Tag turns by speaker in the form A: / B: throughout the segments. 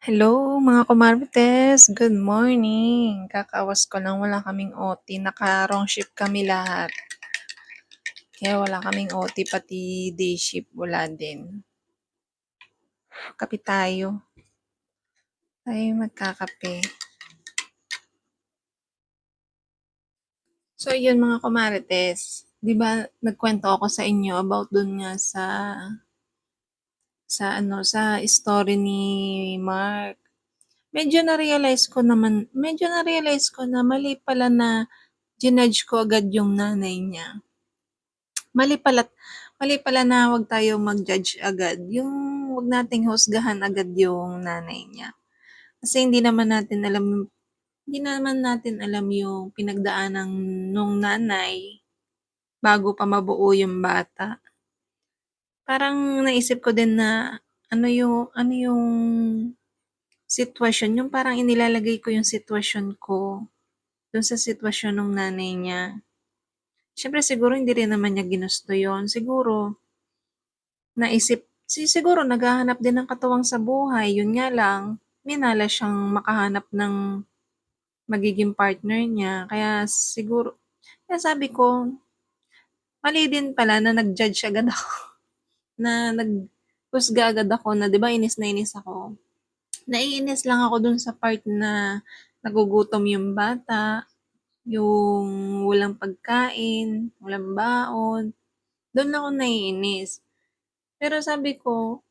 A: Hello mga kumarites, good morning. Kakawas ko lang wala kaming OT, naka-wrong shift kami lahat. Kaya wala kaming OT, pati day shift wala din. Kape tayo. Tayo magkakape. So yun mga kumarites, di ba nagkwento ako sa inyo about dun nga sa sa ano sa story ni Mark. Medyo na-realize ko naman, medyo na-realize ko na mali pala na ginudge ko agad yung nanay niya. Mali pala, mali pala na wag tayo mag-judge agad. Yung wag nating husgahan agad yung nanay niya. Kasi hindi naman natin alam hindi naman natin alam yung pinagdaanan nung nanay bago pa mabuo yung bata. Parang naisip ko din na ano yung ano yung sitwasyon, yung parang inilalagay ko yung sitwasyon ko dun sa sitwasyon ng nanay niya. Siyempre siguro hindi rin naman niya ginusto yon Siguro, naisip, si siguro naghahanap din ng katuwang sa buhay. Yun nga lang, minala siyang makahanap ng magiging partner niya. Kaya siguro, kaya sabi ko, mali din pala na nag-judge agad ako. na nag-husga agad ako na, di ba, inis na inis ako. Naiinis lang ako dun sa part na nagugutom yung bata, yung walang pagkain, walang baon. Doon ako naiinis. Pero sabi ko,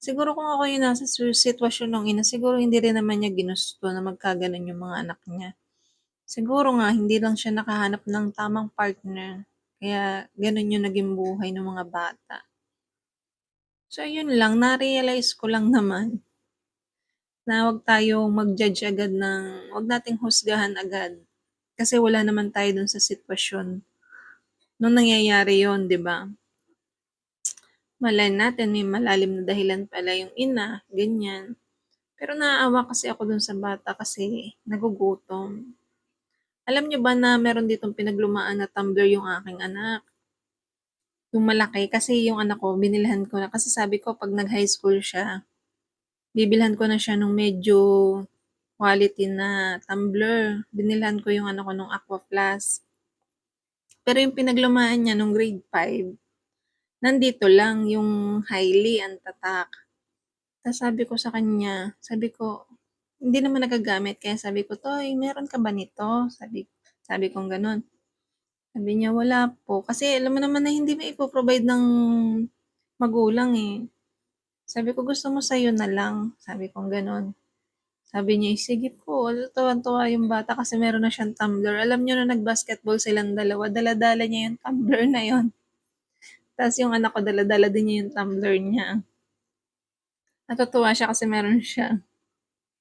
A: siguro kung ako yung nasa sitwasyon ng ina, siguro hindi rin naman niya ginusto na magkaganon yung mga anak niya. Siguro nga, hindi lang siya nakahanap ng tamang partner. Kaya ganun yung naging buhay ng mga bata. So, yun lang. Na-realize ko lang naman na wag tayong mag-judge agad ng, wag nating husgahan agad. Kasi wala naman tayo dun sa sitwasyon nung nangyayari yon di ba? Malay natin may malalim na dahilan pala yung ina, ganyan. Pero naaawa kasi ako dun sa bata kasi nagugutom. Alam niyo ba na meron ditong pinaglumaan na tumbler yung aking anak? Yung malaki kasi yung anak ko binilhan ko na kasi sabi ko pag nag-high school siya, bibilhan ko na siya nung medyo quality na tumbler. Binilhan ko yung ano ko nung Aqua Plus. Pero yung pinaglumaan niya nung grade 5, nandito lang yung highly ang tatak. Tapos sabi ko sa kanya, sabi ko, hindi naman nagagamit. Kaya sabi ko, Toy, meron ka ba nito? Sabi, sabi kong ganun. Sabi niya, wala po. Kasi alam mo naman na hindi mo ipoprovide ng magulang eh. Sabi ko, gusto mo sa'yo na lang. Sabi kong ganun. Sabi niya, sige po, tuwan-tuwa yung bata kasi meron na siyang tumbler. Alam niyo na nag-basketball silang dalawa, dala-dala niya yung tumbler na yon. Tapos yung anak ko, dala-dala din niya yung tumbler niya. Natutuwa siya kasi meron siya.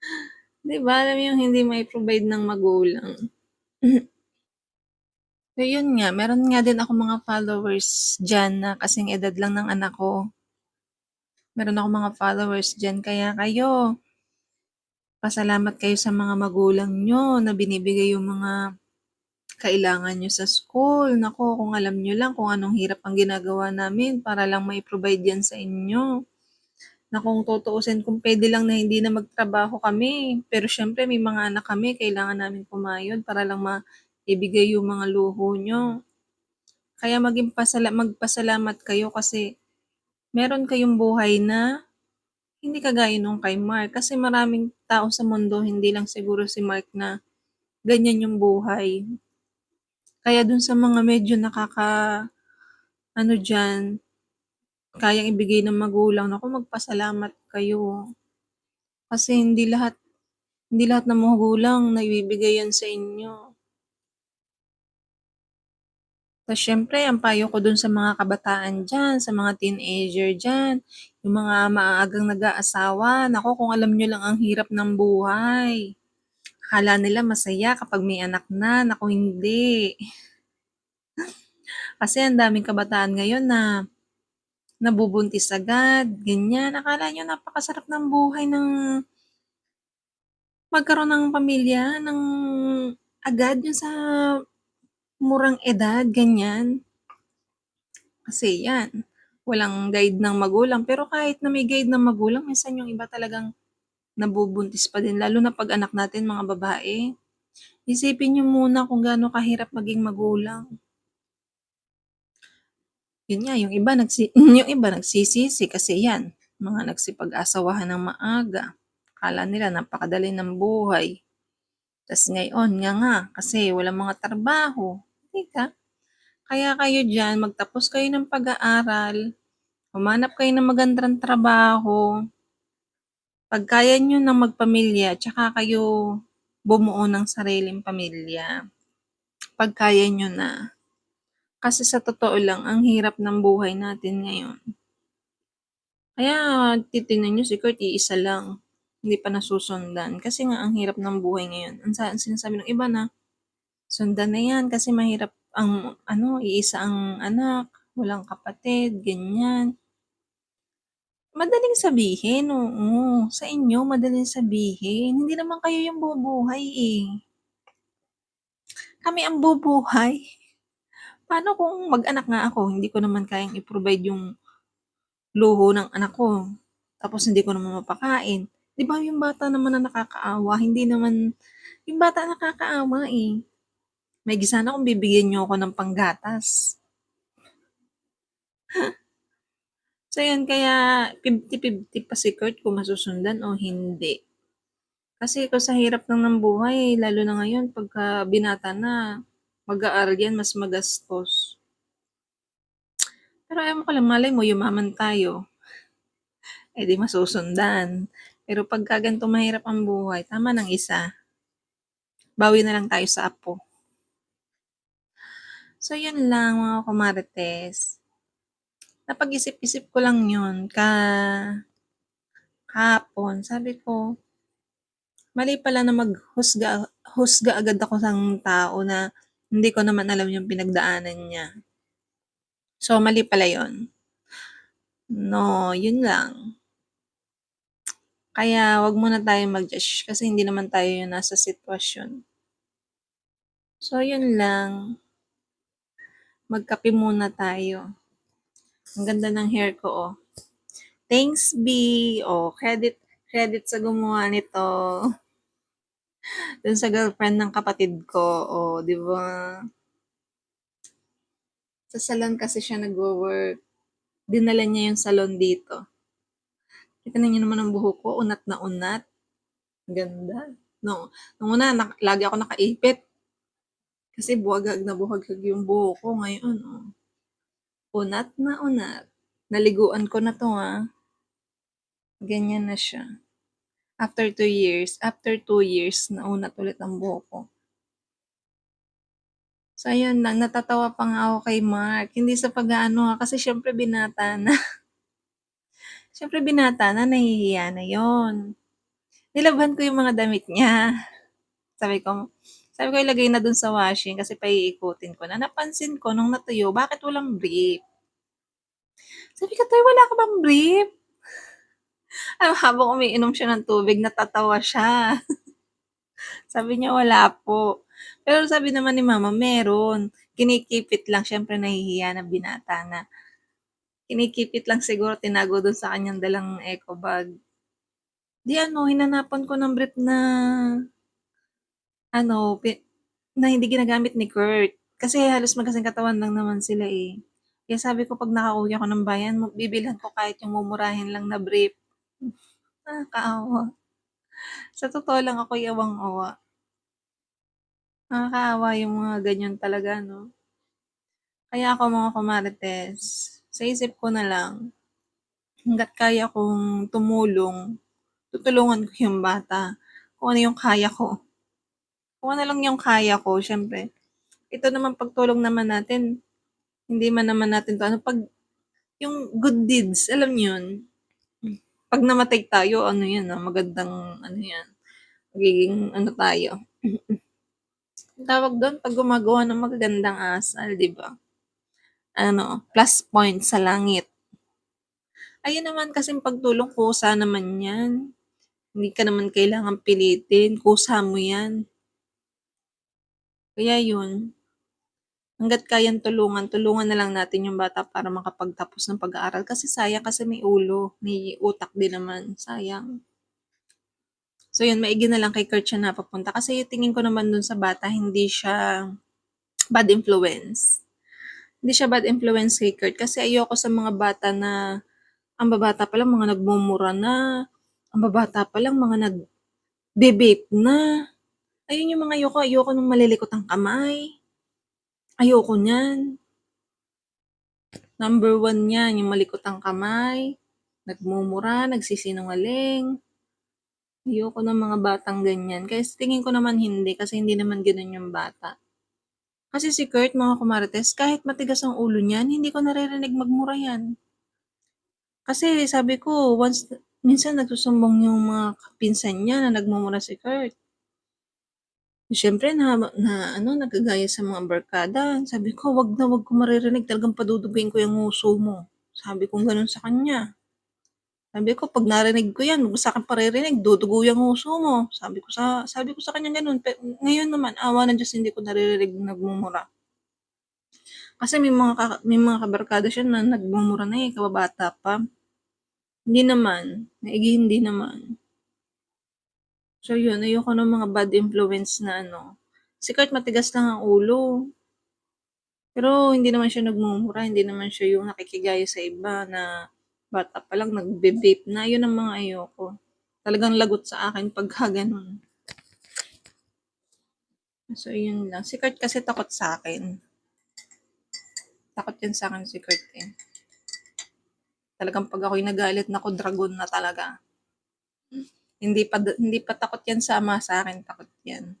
A: Di ba? Alam mo yung hindi may provide ng magulang. so yun nga, meron nga din ako mga followers dyan na kasing edad lang ng anak ko. Meron ako mga followers dyan, kaya kayo, Pasalamat kayo sa mga magulang nyo na binibigay yung mga kailangan nyo sa school. Nako, kung alam nyo lang kung anong hirap ang ginagawa namin para lang may provide yan sa inyo. Na kung tutuusin, kung pwede lang na hindi na magtrabaho kami. Pero syempre, may mga anak kami, kailangan namin kumayod para lang maibigay yung mga luho nyo. Kaya maging pasala magpasalamat kayo kasi meron kayong buhay na hindi kagaya nung kay Mark. Kasi maraming tao sa mundo, hindi lang siguro si Mark na ganyan yung buhay. Kaya dun sa mga medyo nakaka, ano dyan, kayang ibigay ng magulang, naku, magpasalamat kayo. Kasi hindi lahat, hindi lahat ng magulang na ibibigay yan sa inyo. Tapos syempre, ang payo ko dun sa mga kabataan dyan, sa mga teenager dyan, yung mga maagang nag-aasawa, nako kung alam nyo lang ang hirap ng buhay. Akala nila masaya kapag may anak na, nako hindi. Kasi ang daming kabataan ngayon na nabubuntis agad, ganyan. Akala nyo napakasarap ng buhay ng magkaroon ng pamilya, ng agad yung sa murang edad, ganyan. Kasi yan, walang guide ng magulang. Pero kahit na may guide ng magulang, minsan yung iba talagang nabubuntis pa din lalo na 'pag anak natin mga babae. Isipin niyo muna kung gaano kahirap maging magulang. Yun nga, yung iba nagsi yung iba nagsisisi kasi yan, mga nagsipag-asawahan ng maaga. Akala nila napakadali ng buhay. Tas ngayon nga nga, kasi walang mga trabaho, 'di ka? Kaya kayo diyan magtapos kayo ng pag-aaral, humanap kayo ng magandang trabaho. 'Pag kaya niyo ng magpamilya tsaka kayo bumuo ng sariling pamilya. 'Pag kaya niyo na. Kasi sa totoo lang ang hirap ng buhay natin ngayon. Kaya titingnan niyo si Kurt iisa lang, hindi pa nasusundan kasi nga ang hirap ng buhay ngayon. Ang sinasabi ng iba na, sundan na yan kasi mahirap ang ano, iisa ang anak, walang kapatid, ganyan. Madaling sabihin, oo. Sa inyo madaling sabihin, hindi naman kayo yung bubuhay, eh. Kami ang bubuhay. Paano kung mag-anak nga ako, hindi ko naman kayang i-provide yung luho ng anak ko, tapos hindi ko naman mapakain. 'Di ba yung bata naman na nakakaawa, hindi naman yung bata nakakaawa, eh. Maigi sana kung bibigyan niyo ako ng panggatas. So yun, kaya 50-50 pa si Kurt kung masusundan o hindi. Kasi kung sa hirap lang ng buhay, lalo na ngayon pagka binata na, mag-aaral yan, mas magastos. Pero ewan ko lang, malay mo yumaman tayo, eh di masusundan. Pero pagka ganito mahirap ang buhay, tama ng isa. Bawi na lang tayo sa apo. So yun lang mga kumarites. Napag-isip-isip ko lang yun ka kahapon. Sabi ko, mali pala na maghusga husga agad ako ng tao na hindi ko naman alam yung pinagdaanan niya. So, mali pala yun. No, yun lang. Kaya wag muna tayong mag-judge kasi hindi naman tayo yung nasa sitwasyon. So, yun lang. Magkape muna tayo. Ang ganda ng hair ko, oh. Thanks, B. Oh, credit, credit sa gumawa nito. Dun sa girlfriend ng kapatid ko, oh, di ba? Sa salon kasi siya nagwo-work. Dinala niya yung salon dito. Kita niyo naman ang buhok ko, unat na unat. Ganda. No, nung una, na, lagi ako nakaipit. Kasi buwagag na buwagag yung buhok ko ngayon, oh. Unat na unat. Naliguan ko na to, ah. Ganyan na siya. After two years, after two years, naunat ulit ang buhok ko. So, ayun lang. Natatawa pa nga ako kay Mark. Hindi sa pag-ano, kasi syempre binata na. syempre binata na, nahihiya na yon. Nilabhan ko yung mga damit niya. Sabi ko, sabi ko ilagay na dun sa washing kasi paiikutin ko na. Napansin ko nung natuyo, bakit walang brief? Sabi ko, Toy, wala ka bang brief? Ano, habang umiinom siya ng tubig, natatawa siya. sabi niya, wala po. Pero sabi naman ni mama, meron. Kinikipit lang, syempre nahihiya na binata na. Kinikipit lang siguro, tinago dun sa kanyang dalang eco bag. Di ano, hinanapan ko ng brief na ano, na hindi ginagamit ni Kurt. Kasi halos magkasing katawan lang naman sila eh. Kaya sabi ko pag nakauwi ako ng bayan, bibilhan ko kahit yung mumurahin lang na brief. Nakakaawa. Sa totoo lang ako yawang-awa. Nakakaawa yung mga ganyan talaga, no? Kaya ako mga kumarites, sa isip ko na lang, hanggat kaya kong tumulong, tutulungan ko yung bata. Kung ano yung kaya ko kung ano lang yung kaya ko, syempre. Ito naman pagtulong naman natin, hindi man naman natin to, ano, pag, yung good deeds, alam niyo yun, pag namatay tayo, ano yan, ah, magandang, ano yan, magiging, ano tayo, tawag doon, pag gumagawa ng magagandang asal, di ba? Ano, plus point sa langit. Ayun naman kasi pagtulong, kusa naman yan. Hindi ka naman kailangan pilitin, kusa mo yan. Kaya yun, hangga't kayang tulungan, tulungan na lang natin yung bata para makapagtapos ng pag-aaral. Kasi sayang kasi may ulo, may utak din naman. Sayang. So yun, maigi na lang kay Kurt siya napapunta. Kasi tingin ko naman dun sa bata, hindi siya bad influence. Hindi siya bad influence kay Kurt. Kasi ayoko sa mga bata na ang babata pa lang mga nagmumura na, ang babata pa lang mga nag vape na. Ayun yung mga ayoko. Ayoko nung malilikot ang kamay. Ayoko niyan. Number one yan, yung malikot ang kamay, nagmumura, nagsisinungaling. Ayoko ng mga batang ganyan. Kaya tingin ko naman hindi, kasi hindi naman ganun yung bata. Kasi si Kurt, mga kumarites, kahit matigas ang ulo niyan, hindi ko naririnig magmura yan. Kasi sabi ko, once, minsan nagsusumbong yung mga pinsan niya na nagmumura si Kurt. Siyempre, na, na ano, nagagaya sa mga barkada. Sabi ko, wag na wag ko maririnig. Talagang paduduguin ko yung nguso mo. Sabi ko ganun sa kanya. Sabi ko, pag narinig ko yan, huwag sa akin paririnig, dudugo yung nguso mo. Sabi ko sa, sabi ko sa kanya ganun. Pero ngayon naman, awa ng Diyos, hindi ko naririnig nagmumura. Kasi may mga, ka- may mga kabarkada siya na nagmumura na eh, kababata pa. Hindi naman. Naigi hindi naman. So yun, ayoko ng mga bad influence na ano. Si Kurt matigas lang ang ulo. Pero hindi naman siya nagmumura, hindi naman siya yung nakikigaya sa iba na bata pa lang nagbe-vape na. Yun ang mga ayoko. Talagang lagot sa akin pagka ganun. So yun lang. Si Kurt kasi takot sa akin. Takot yan sa akin si Kurt eh. Talagang pag ako'y nagalit, nako dragon na talaga. Hindi pa hindi pa takot yan sa ama sa akin, takot yan.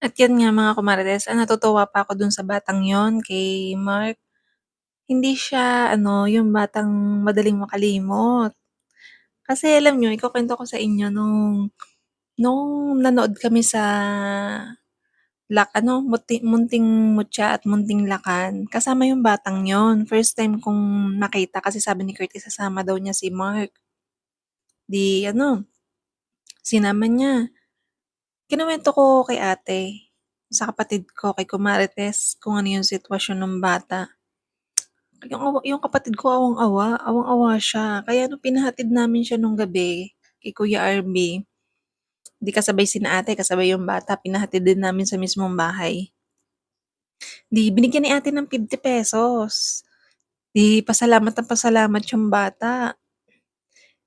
A: At yan nga mga kumarites, ah, natutuwa pa ako dun sa batang yon kay Mark. Hindi siya ano, yung batang madaling makalimot. Kasi alam nyo, ikukwento ko sa inyo nung nung nanood kami sa lak ano, muti, munting mutya at munting lakan. Kasama yung batang yon First time kong makita kasi sabi ni Kurt, isasama daw niya si Mark. Di ano, sinama niya. Kinuwento ko kay ate, sa kapatid ko, kay Kumarites, kung ano yung sitwasyon ng bata. Yung, yung kapatid ko awang-awa, awang-awa siya. Kaya nung pinahatid namin siya nung gabi, kay Kuya RB, di kasabay si na ate, kasabay yung bata, pinahatid din namin sa mismong bahay. Di, binigyan ni ate ng 50 pesos. Di, pasalamat ang pasalamat yung bata.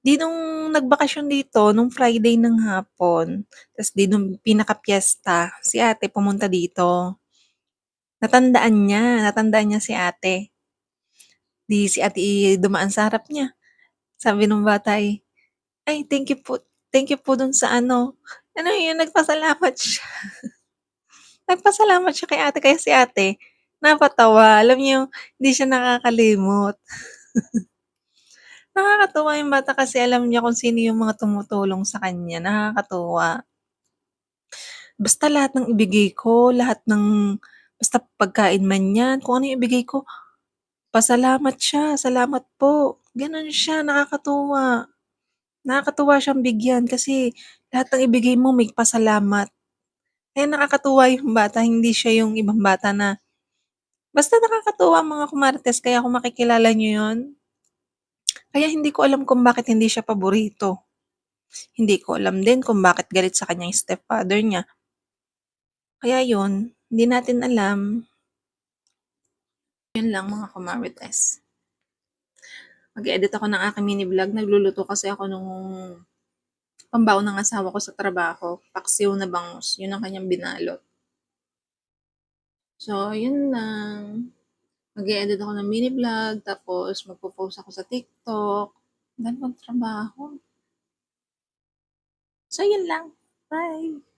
A: Di nung nagbakasyon dito, nung Friday ng hapon, tas di nung pinaka-piyesta, si ate pumunta dito. Natandaan niya, natandaan niya si ate. Di si ate i- dumaan sa harap niya. Sabi nung bata ay, ay, thank you po, thank you po dun sa ano. Ano yun, nagpasalamat siya. nagpasalamat siya kay ate, kaya si ate, napatawa. Alam niyo, hindi siya nakakalimot. Nakakatuwa yung bata kasi alam niya kung sino yung mga tumutulong sa kanya. Nakakatuwa. Basta lahat ng ibigay ko, lahat ng, basta pagkain man yan, kung ano yung ibigay ko, pasalamat siya, salamat po. Ganon siya, nakakatuwa. Nakakatuwa siyang bigyan kasi lahat ng ibigay mo may pasalamat. Kaya nakakatuwa yung bata, hindi siya yung ibang bata na basta nakakatuwa mga kumarites, kaya kung makikilala niyo yun, kaya hindi ko alam kung bakit hindi siya paborito. Hindi ko alam din kung bakit galit sa kanya yung stepfather niya. Kaya yun, hindi natin alam. Yun lang mga kumarites. Mag-edit ako ng aking mini vlog. Nagluluto kasi ako nung pambaon ng asawa ko sa trabaho. Paksiw na bangus. Yun ang kanyang binalot. So, yun lang mag-edit ako ng mini vlog, tapos magpo-post ako sa TikTok, then magtrabaho. So, yun lang. Bye!